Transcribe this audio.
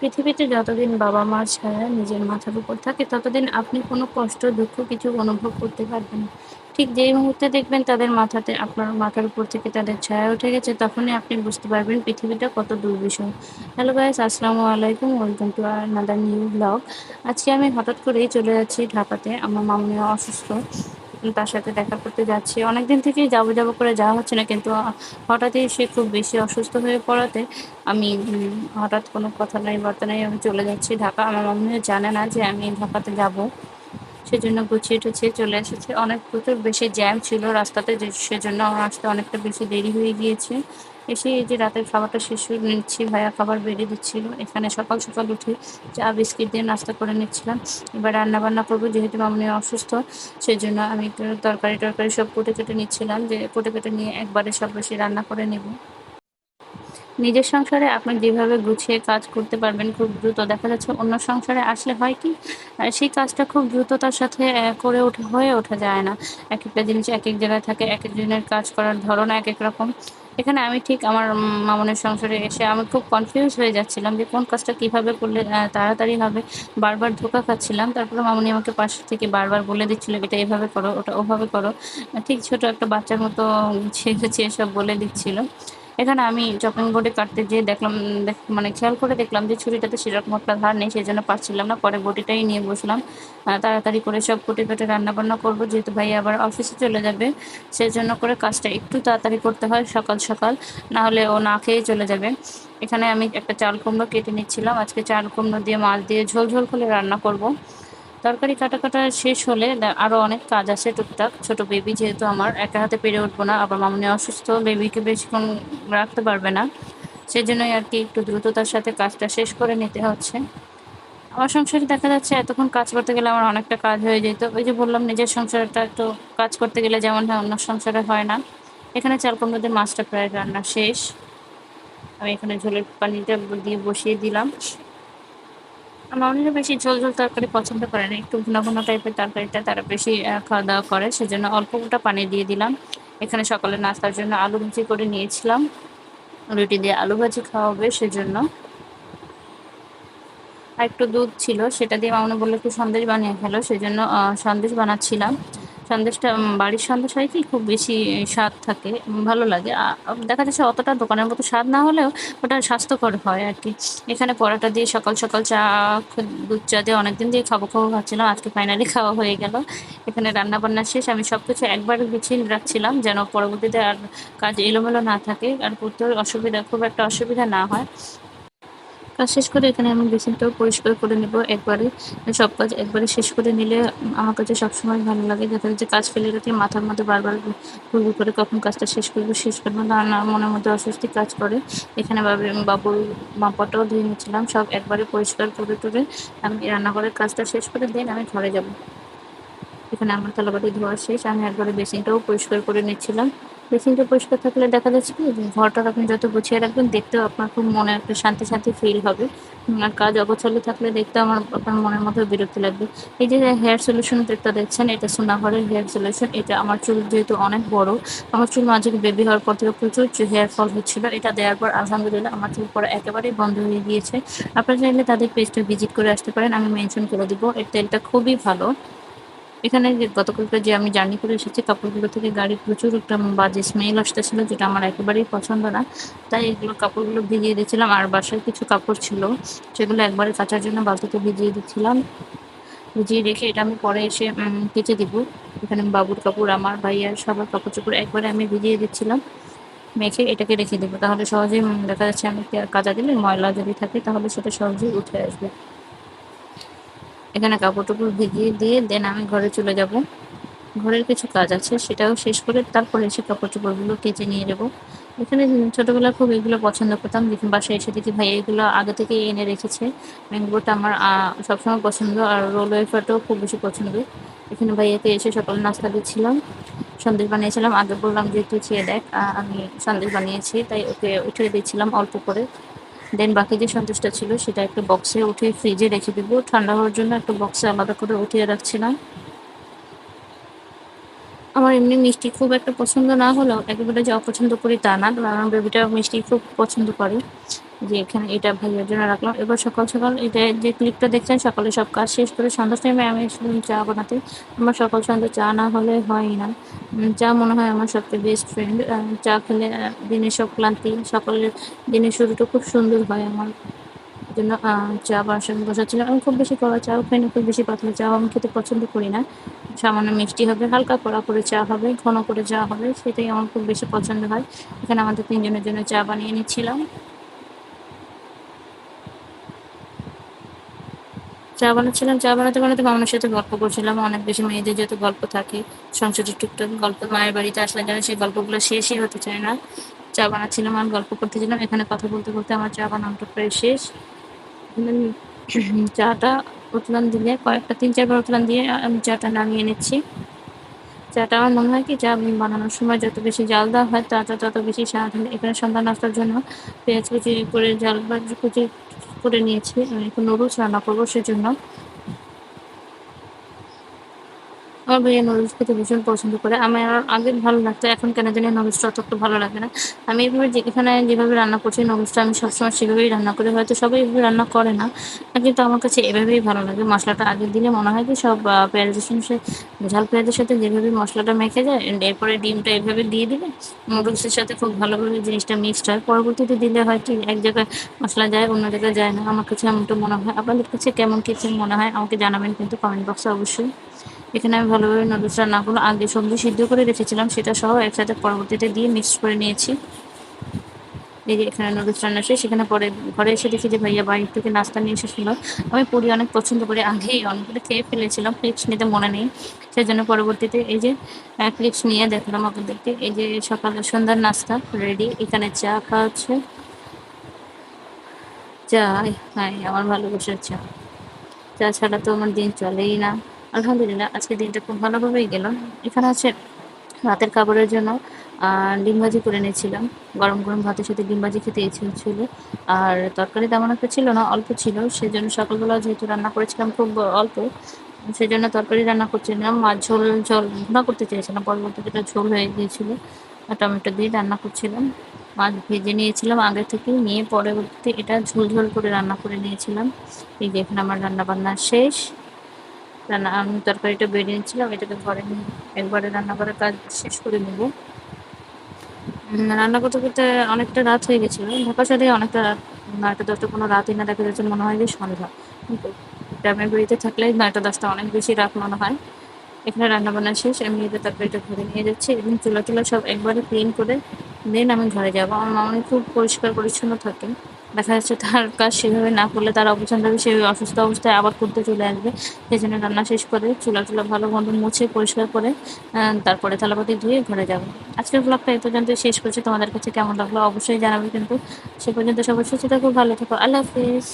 পৃথিবীতে যতদিন বাবা মার ছায়া নিজের মাথার উপর থাকে, ততদিন আপনি কোনো কষ্ট, দুঃখ কিছু অনুভব করতে পারবেন ঠিক যেই মুহূর্তে দেখবেন তাদের মাথাতে আপনার মাথার উপর থেকে তাদের ছায়া উঠে গেছে, তখনই আপনি বুঝতে পারবেন পৃথিবীটা কত দুর্বিষয় হ্যালো গাইস আসসালামু আলাইকুম welcome to another new blog আজকে আমি হঠাৎ করেই চলে যাচ্ছি ঢাকাতে, আমার মামনিও অসুস্থ। তার সাথে দেখা করতে যাচ্ছি। অনেকদিন থেকেই যাব যাব করে যাওয়া হচ্ছে না, কিন্তু হঠাৎই সে খুব বেশি অসুস্থ হয়ে পড়াতে আমি হঠাৎ কোনো কথা নাই, বার্তা নাই, আমি চলে যাচ্ছি ঢাকা। আমার মামিও জানে না যে আমি ঢাকাতে যাব। সেজন্য গুছিয়ে টুছিয়ে চলে এসেছে। অনেক প্রচুর বেশি জ্যাম ছিল রাস্তাতে সেজন্য আসতে অনেকটা বেশি দেরি হয়ে গিয়েছে। এসে এই যে রাতের খাবারটা শেষ করে নিচ্ছি, ভাইয়া খাবার বেড়ে দিচ্ছিল। এখানে সকাল সকাল উঠে চা, বিস্কিট দিয়ে নাস্তা করে নিচ্ছিলাম। এবার রান্না বান্না করব, যেহেতু মামনি অসুস্থ সেই জন্য আমি একটু তরকারি টরকারি সব কুটে কেটে নিচ্ছিলাম। যে কুটে কেটে নিয়ে একবারে সব বেশি রান্না করে নেব। নিজের সংসারে আপনি যেভাবে গুছিয়ে কাজ করতে পারবেন খুব দ্রুত। দেখা যাচ্ছে অন্য সংসারে আসলে হয় কি সেই কাজটা খুব দ্রুততার সাথে করে ওঠা, হয়ে ওঠা যায় না। এক একটা জিনিস এক এক জায়গায় থাকে, এক একজনের কাজ করার ধরন এক এক রকম। এখানে আমি ঠিক আমার মামনের সংসারে এসে আমি খুব কনফিউজ হয়ে যাচ্ছিলাম যে কোন কাজটা কীভাবে করলে তাড়াতাড়ি হবে। বারবার ধোকা খাচ্ছিলাম, তারপরে মামনি আমাকে পাশে থেকে বারবার বলে দিচ্ছিল এটা এভাবে করো, ওটা ওভাবে করো। ঠিক ছোট একটা বাচ্চার মতো গুছিয়ে এসব সব বলে দিচ্ছিল। এখানে আমি চপিং বোর্ডে কাটতে যেয়ে দেখলাম মানে খেয়াল করে দেখলাম যে ছুরিটাতে সেরকম একটা ধার নেই, সেই জন্য পারছিলাম না। পরে বটিটাই নিয়ে বসলাম। তাড়াতাড়ি করে সব কুটে কেটে রান্নাবান্না করব, যেহেতু ভাই আবার অফিসে চলে যাবে সেই জন্য করে কাজটা একটু তাড়াতাড়ি করতে হয়, সকাল সকাল। না হলে ও না খেয়ে চলে যাবে। এখানে আমি একটা চাল কুমড়ো কেটে নিচ্ছিলাম। আজকে চাল কুমড়ো দিয়ে, মাছ দিয়ে ঝোল ঝোল করে রান্না করব। তরকারি কাটা কাটা শেষ হলে আরও অনেক কাজ আছে টুকটাক। ছোট বেবি যেহেতু আমার, একা হাতে পেরে উঠবো না, আবার মামনি অসুস্থ বেবিকে বেশিক্ষণ রাখতে পারবে না। সেজন্যই আর কি একটু দ্রুততার সাথে কাজটা শেষ করে নিতে হচ্ছে। আমার সংসারে দেখা যাচ্ছে এতক্ষণ কাজ করতে গেলে আমার অনেকটা কাজ হয়ে যেত। ওই যে বললাম, নিজের সংসারটা একটু কাজ করতে গেলে যেমন হয় অন্য সংসারে হয় না। এখানে চাল কুমড়োদের মাছটা প্রায় রান্না শেষ। আমি এখানে ঝোলের পানিটা দিয়ে বসিয়ে দিলাম। মামনিরা বেশি ঝোল ঝোল তরকারি পছন্দ করে না। একটু ঘন ঘন টাইপের তরকারিটা তারা বেশি খাওয়া দাওয়া করে। সেজন্য অল্প গোটা পানি দিয়ে দিলাম। এখানে সকালে নাস্তার জন্য আলু ভাজি করে নিয়েছিলাম। রুটি দিয়ে আলু ভাজি খাওয়া হবে সেজন্য একটু দুধ ছিল, সেটা দিয়ে মামনি বলল একটু সন্দেশ বানিয়ে খেলো। সেজন্য সন্দেশ বানাচ্ছিলাম। সন্দেশটা বাড়ির সন্দেশ হয় কি খুব বেশি স্বাদ থাকে, ভালো লাগে। দেখা যাচ্ছে অতটা দোকানের মতো স্বাদ না হলেও ওটা স্বাস্থ্যকর হয় আর কি। এখানে পরাটা দিয়ে সকাল সকাল চা দুধ চা দিয়ে অনেকদিন দিয়ে খাব খাব ভাবছিলাম, আজকে ফাইনালি খাওয়া হয়ে গেল। এখানে রান্না বান্না শেষ, আমি সব কিছু একবার গুছিয়ে রাখছিলাম যেন পরবর্তীতে আর কাজ এলোমেলো না থাকে, আর করতে অসুবিধা, খুব একটা অসুবিধা না হয়। কাজ শেষ করে এখানে আমি বেসিনটাও পরিষ্কার করে নেব একবারে। সব কাজ একবারে শেষ করে নিলে আমার কাছে সবসময় ভালো লাগে, যাতে যে কাজ ফেলে রাখলে মাথার মধ্যে বারবার ঘুরঘুর করে কখন কাজটা শেষ করব শেষ করব না না, মনের মধ্যে অস্বস্তি কাজ করে। এখানে বাবুর মাপাটাও ধুয়ে নিচ্ছিলাম সব একবারে পরিষ্কার করে টুরে আমি রান্নাঘরের কাজটা শেষ করে দিন আমি ঘরে যাব। এখানে আমার থালাবাটি ধোয়া শেষ, আমি একবারে বেসিনটাও পরিষ্কার করে নিচ্ছিলাম। বেসিনটা পরিষ্কার থাকলে দেখা যাচ্ছে কি ঘরটা আপনি যত গুছিয়ে রাখবেন, দেখতেও আপনার খুব মনে একটা শান্তি শান্তি ফিল হবে। আর কাজ অগোছালো থাকলে দেখতে আমার, আপনার মনের মধ্যে বিরক্তি লাগবে। এই যে হেয়ার সলিউশন দেখতে দেখছেন, এটা সোনাঘরের হেয়ার সলিউশন এটা আমার চুল যেহেতু অনেক বড়, আমার চুল মাঝে বেবি হওয়ার পর থেকে প্রচুর হেয়ার ফল হচ্ছিল। এটা দেওয়ার পর আলহামদুলিল্লাহ আমার চুল পড়া একেবারেই বন্ধ হয়ে গিয়েছে। আপনারা চাইলে তাদের পেজটা ভিজিট করে আসতে পারেন, আমি মেনশন করে দিব। এর তেলটা খুবই ভালো। এখানে যে গতকালকে যে আমি জার্নি করে এসেছি, কাপড়গুলো থেকে গাড়ির প্রচুর একটা বাজে স্মেল আসতেছিল, যেটা আমার একেবারেই পছন্দ না। তাই এগুলো কাপড়গুলো ভিজিয়ে দিয়েছিলাম, আর বাসায় কিছু কাপড় ছিল, সেগুলো একবারে কাচার জন্য বালতিতে ভিজিয়ে দিচ্ছিলাম। ভিজিয়ে রেখে এটা আমি পরে এসে কেচে দিব। এখানে বাবুর কাপড়, আমার ভাইয়ার সবার কাপড় চোপড় একবারে আমি ভিজিয়ে দিচ্ছিলাম। মেখে এটাকে রেখে দেবো। তাহলে সহজেই দেখা যাচ্ছে আমি কাজা দিলে ময়লা যদি থাকে, তাহলে সেটা সহজেই উঠে আসবে। এখানে কাপড় ভিজিয়ে দিয়ে দেন আমি ঘরে চলে যাব। ঘরের কিছু কাজ আছে, সেটাও শেষ করে তারপরে এসে কাপড় চোপড়গুলো কেচে নিয়ে যাব। এখানে ছোটোবেলা খুব এগুলো পছন্দ করতাম, দেখি বাসায় এসে দেখি ভাই এগুলো আগে থেকে এনে রেখেছে। ম্যাঙ্গোটা আমার সবসময় পছন্দ আর রোল ওয়েফারটাও খুব বেশি পছন্দ। এখানে ভাইয়াকে এসে সকাল নাস্তা দিচ্ছিলাম, সন্দেশ বানিয়েছিলাম। আগে বললাম যে, তুই চেয়ে দেখ আমি সন্দেশ বানিয়েছি। তাই ওকে উঠে দিচ্ছিলাম অল্প করে। দেন বাকি যে সন্দেশটা ছিল, সেটা একটা বক্সে উঠে ফ্রিজে রেখে দিব। ঠান্ডা হওয়ার জন্য একটা বক্সে আলাদা করে উঠিয়ে রাখছিলাম। আমার এমনি মিষ্টি খুব একটা পছন্দ না হলেও একেবারে যা অপছন্দ করি তা না। আমার বেবিটা মিষ্টি খুব পছন্দ করে। যে এখানে এটা ভাইয়ের জন্য রাখলাম। এবার সকাল সকাল এটা যে ক্লিপটা দেখছেন, সকালে সব কাজ শেষ করে সন্ধ্যার টাইমে আমি চা বানাতে। আমার সকাল সন্ধ্যা চা না হলে হয় না। চা মনে হয় আমার সবচেয়ে বেস্ট ফ্রেন্ড চা খেলে দিনের সব ক্লান্তি, সকালের দিনের শুরুটা খুব সুন্দর হয় আমার জন্য। চা বাসায় বসাচ্ছিলাম। আমি খুব বেশি কড়া চাও খাই না, খুব বেশি পাতলা চাও আমি খেতে পছন্দ করি না। সামান্য মিষ্টি হবে, হালকা কড়া করে চা হবে, ঘন করে চা হবে, সেটাই আমার খুব বেশি পছন্দ হয়। এখানে আমাদের তিনজনের জন্য চা বানিয়ে নিচ্ছিলাম। চা বানাচ্ছিলাম চা বানাতে বানাতে মামার সাথে গল্প করছিলাম। অনেক বেশি মেয়েদের যত গল্প থাকে, সংসারের টুকটাক গল্প মায়ের বাড়িতে আসলে যেন সেই গল্পগুলো শেষই হতে চায় না। চা বানাচ্ছিলাম আর গল্প করতেছিলাম এখানে কথা বলতে বলতে আমার চা বানানোটা প্রায় শেষ। চাটা উতলান দিলে কয়েকটা তিন চারবার উতলান দিয়ে আমি চাটা নামিয়ে নিচ্ছি। চাটা আমার মনে হয় কি চা বানানোর সময় যত বেশি জাল দেওয়া হয় চাটা তত বেশি স্বাদ এখানে সন্ধ্যা নাস্তার জন্য পেঁয়াজ কুচি করে জাল বা কুচি করে নিয়েছি। আমি এখন নুডলস রান্না করব সেজন্য আমার ভাইয়া নুডলস খেতে ভীষণ পছন্দ করে। আমার আগে ভালো লাগতো, এখন কেন জানি নুডলসটা অত ভালো লাগে না। আমি এভাবে যেখানে যেভাবে রান্না করছি নুডলসটা আমি সবসময় সেভাবেই রান্না করি। হয়তো সবাই এভাবে রান্না করে না, কিন্তু আমার কাছে এভাবেই ভালো লাগে। মশলাটা আগে দিলে মনে হয় কি সব পেঁয়াজের সঙ্গে ঝাল পেঁয়াজের সাথে যেভাবে মশলাটা মেখে যায় এরপরে ডিমটা এভাবে দিয়ে দিলে নুডলসের সাথে খুব ভালোভাবে জিনিসটা মিক্সড হয়। পরবর্তীতে দিলে হয় কি, এক জায়গায় মশলা যায়, অন্য জায়গায় যায় না। আমার কাছে এমনটা মনে হয়। আপনাদের কাছে কেমন কিছু মনে হয়, আমাকে জানাবেন কিন্তু কমেন্ট বক্সে অবশ্যই। এখানে আমি ভালোভাবে নুডলস রান্নাগুলো আগে সবজি সিদ্ধ করে রেখেছিলাম, সেটা সহ একসাথে পরবর্তীতে দিয়ে মিক্স করে নিয়েছি। এই যে এখানে নুডলস রান্না শেষ সেখানে পরে ঘরে এসে দেখি যে ভাইয়া বাড়ি থেকে নাস্তা নিয়ে এসেছিল আমি পুরি অনেক পছন্দ করি, আগেই অনেকগুলো খেয়ে ফেলেছিলাম ফ্লিক্স নিতে মনে নেই। সেই জন্য পরবর্তীতে এই যে ফ্লিক্স নিয়ে দেখলাম আপনাদেরকে। এই যে সকালে সন্ধ্যার নাস্তা রেডি এখানে চা খাওয়া হচ্ছে। চা হ্যাঁ আমার ভালোবাসার চা। চা ছাড়া তো আমার দিন চলেই না। আলহামদুলিল্লাহ আজকে দিনটা খুব ভালোভাবেই গেল। এখানে আছে রাতের খাবারের জন্য ডিম ভাজি করে নিয়েছিলাম। গরম গরম ভাতের সাথে ডিম ভাজি খেতে ইচ্ছে আর তরকারি তেমন একটা ছিল না, অল্প ছিল। সেজন্য সকালবেলা যেহেতু রান্না করেছিলাম খুব অল্প সেই জন্য তরকারি রান্না করছিলাম। মাছ ঝোল ঝোল ভুনা করতে চেয়েছিলাম। পরবর্তীতে এটা ঝোল হয়ে গিয়েছিল, আর টমেটো দিয়ে রান্না করছিলাম। মাছ ভেজে নিয়েছিলাম আগে থেকে নিয়ে পরবর্তীতে এটা ঝোল ঝোল করে রান্না করে নিয়েছিলাম। এই যে এখানে আমার রান্না বান্না শেষ। রান্না আমি তরকারিটা বেরিয়ে নিয়েছিলাম, এটাকে ঘরে একবারে রান্না করার কাজ শেষ করে নেব। রান্না করতে করতে অনেকটা রাত হয়ে গেছিল। ঢাকা শহরে অনেকটা রাত, নয়টা দশটা, কোনো রাতই না, দেখা যাচ্ছে মনে হয় যে সন্ধ্যা। গ্রামের বাড়িতে থাকলে নয়টা দশটা অনেক বেশি রাত মনে হয়। এখানে রান্না বান্না শেষ, আমি এদের তরকারিটা ঘরে নিয়ে যাচ্ছি এবং চুলা টুলা সব একবারে ক্লিন করে দেন আমি ঘরে যাব। আমার মামনি খুব পরিষ্কার পরিচ্ছন্ন থাকে দেখা যাচ্ছে তার কাজ সেভাবে না করলে তার অপছন্দ হবে সে অসুস্থ অবস্থায় আবার করতে চলে আসবে। সেই জন্য রান্না শেষ করে চুলা চুলা ভালো মতন মুছে পরিষ্কার করে তারপরে থালাপাতি ধুয়ে ঘরে যাবে। আজকের ব্লগটা এই পর্যন্ত শেষ করছি। তোমাদের কাছে কেমন লাগল অবশ্যই জানাবে কিন্তু সে পর্যন্ত সবার সুস্থ থাকো, ভালো থাকো। আল্লাহ হাফিজ।